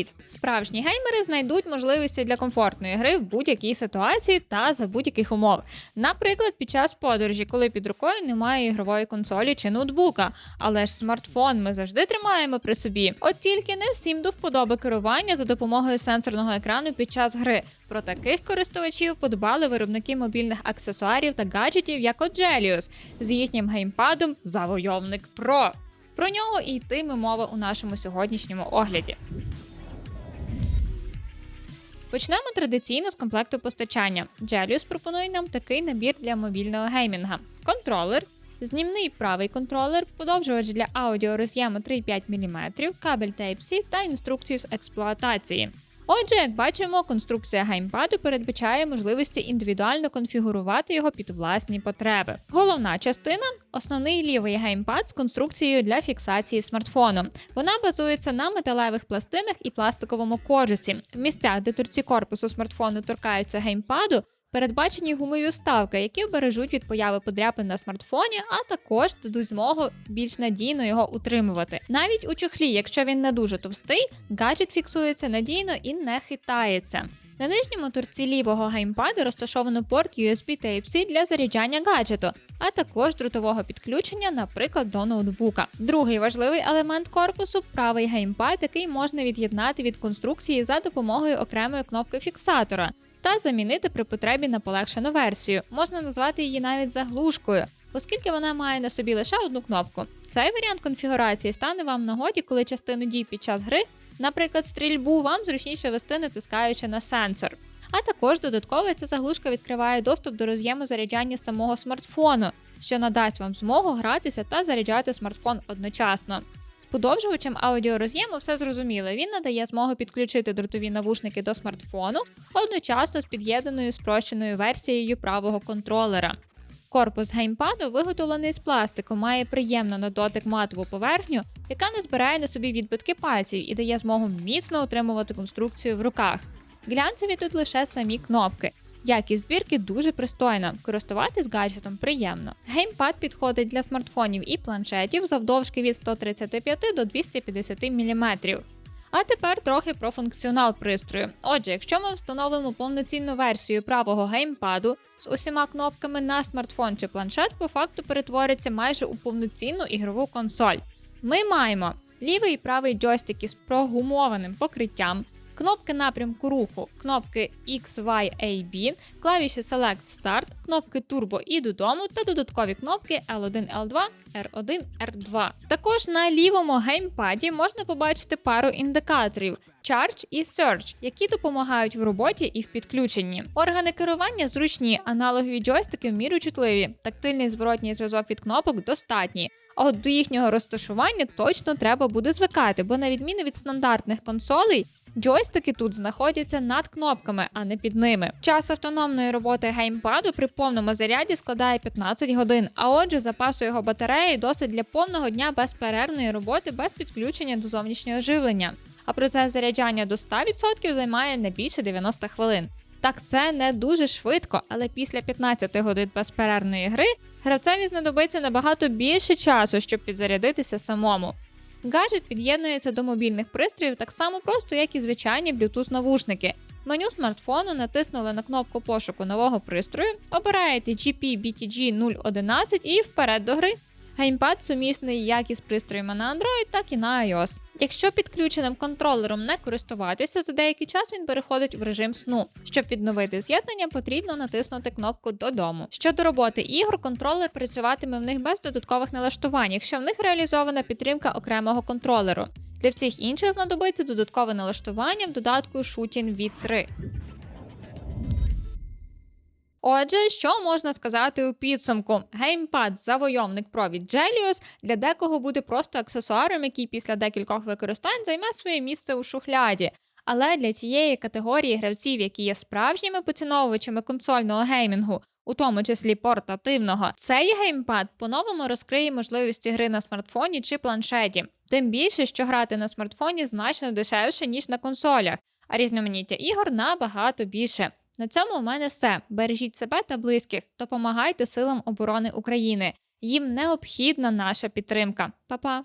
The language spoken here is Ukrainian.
Привіт! Справжні геймери знайдуть можливості для комфортної гри в будь-якій ситуації та за будь-яких умов. Наприклад, під час подорожі, коли під рукою немає ігрової консолі чи ноутбука, але ж смартфон ми завжди тримаємо при собі. От тільки не всім до вподоби керування за допомогою сенсорного екрану під час гри. Про таких користувачів подбали виробники мобільних аксесуарів та гаджетів, як от Gelius, з їхнім геймпадом Завойовник Pro. Про нього і йтиме мова у нашому сьогоднішньому огляді. Почнемо традиційно з комплекту постачання. Gelius пропонує нам такий набір для мобільного геймінга: контролер, знімний правий контролер, подовжувач для аудіо роз'єму 3,5 мм, кабель Type-C та інструкцію з експлуатації. Отже, як бачимо, конструкція геймпаду передбачає можливості індивідуально конфігурувати його під власні потреби. Головна частина основний лівий геймпад з конструкцією для фіксації смартфону. Вона базується на металевих пластинах і пластиковому кожусі. В місцях, де торці корпусу смартфону торкаються геймпаду, Передбачені гумові вставки, які вбережуть від появи подряпин на смартфоні, а також дадуть змогу більш надійно його утримувати. Навіть у чохлі, якщо він не дуже товстий, гаджет фіксується надійно і не хитається. На нижньому торці лівого геймпаду розташовано порт USB Type-C для заряджання гаджету, а також дротового підключення, наприклад, до ноутбука. Другий важливий елемент корпусу правий геймпад, який можна від'єднати від конструкції за допомогою окремої кнопки фіксатора та замінити при потребі на полегшену версію. Можна назвати її навіть заглушкою, оскільки вона має на собі лише одну кнопку. Цей варіант конфігурації стане вам нагоді, коли частину дій під час гри, наприклад, стрільбу, вам зручніше вести, натискаючи на сенсор. А також додатково ця заглушка відкриває доступ до роз'єму заряджання самого смартфону, що надасть вам змогу гратися та заряджати смартфон одночасно. З подовжувачем аудіороз'єму все зрозуміло. Він надає змогу підключити дротові навушники до смартфону одночасно з під'єднаною спрощеною версією правого контролера. Корпус геймпаду виготовлений з пластику, має приємно на дотик матову поверхню, яка не збирає на собі відбитки пальців і дає змогу міцно утримувати конструкцію в руках. Глянцеві тут лише самі кнопки. Якість збірки дуже пристойна, користуватись гаджетом приємно. Геймпад підходить для смартфонів і планшетів завдовжки від 135 до 250 мм. А тепер трохи про функціонал пристрою. Отже, якщо ми встановимо повноцінну версію правого геймпаду з усіма кнопками на смартфон чи планшет, по факту перетвориться майже у повноцінну ігрову консоль. Ми маємо лівий і правий джойстик із прогумованим покриттям, кнопки напрямку руху, кнопки X, Y, A, B, клавіші Select Start, кнопки Turbo і додому та додаткові кнопки L1, L2, R1, R2. Також на лівому геймпаді можна побачити пару індикаторів. Charge і Search, які допомагають в роботі і в підключенні. Органи керування зручні, аналогові джойстики в міру чутливі, тактильний зворотній зв'язок від кнопок достатній. А от до їхнього розташування точно треба буде звикати, бо на відміну від стандартних консолей, Джойстики тут знаходяться над кнопками, а не під ними. Час автономної роботи геймпаду при повному заряді складає 15 годин, а отже, запасу його батареї досить для повного дня безперервної роботи без підключення до зовнішнього живлення. А процес заряджання до 100% займає не більше 90 хвилин. Так це не дуже швидко, але після 15 годин безперервної гри гравцеві знадобиться набагато більше часу, щоб підзарядитися самому. Гаджет під'єднується до мобільних пристроїв так само просто, як і звичайні Bluetooth-навушники. Меню смартфону натиснули на кнопку пошуку нового пристрою, обираєте GP BTG 011 і вперед до гри. Геймпад сумісний як із пристроями на Android, так і на iOS. Якщо підключеним контролером не користуватися, за деякий час він переходить в режим сну. Щоб відновити з'єднання, потрібно натиснути кнопку Додому. Щодо роботи ігор, контролер працюватиме в них без додаткових налаштувань, якщо в них реалізована підтримка окремого контролеру. Для всіх інших знадобиться додаткове налаштування в додатку Shooting V3. Отже, що можна сказати у підсумку? Геймпад завойовник Pro від Gelius для декого буде просто аксесуаром, який після декількох використань займе своє місце у шухляді. Але для тієї категорії гравців, які є справжніми поціновувачами консольного геймінгу, у тому числі портативного, цей геймпад по-новому розкриє можливості гри на смартфоні чи планшеті. Тим більше, що грати на смартфоні значно дешевше, ніж на консолях, а різноманіття ігор набагато більше. На цьому у мене все. Бережіть себе та близьких, допомагайте силам оборони України. Їм необхідна наша підтримка. Па-па!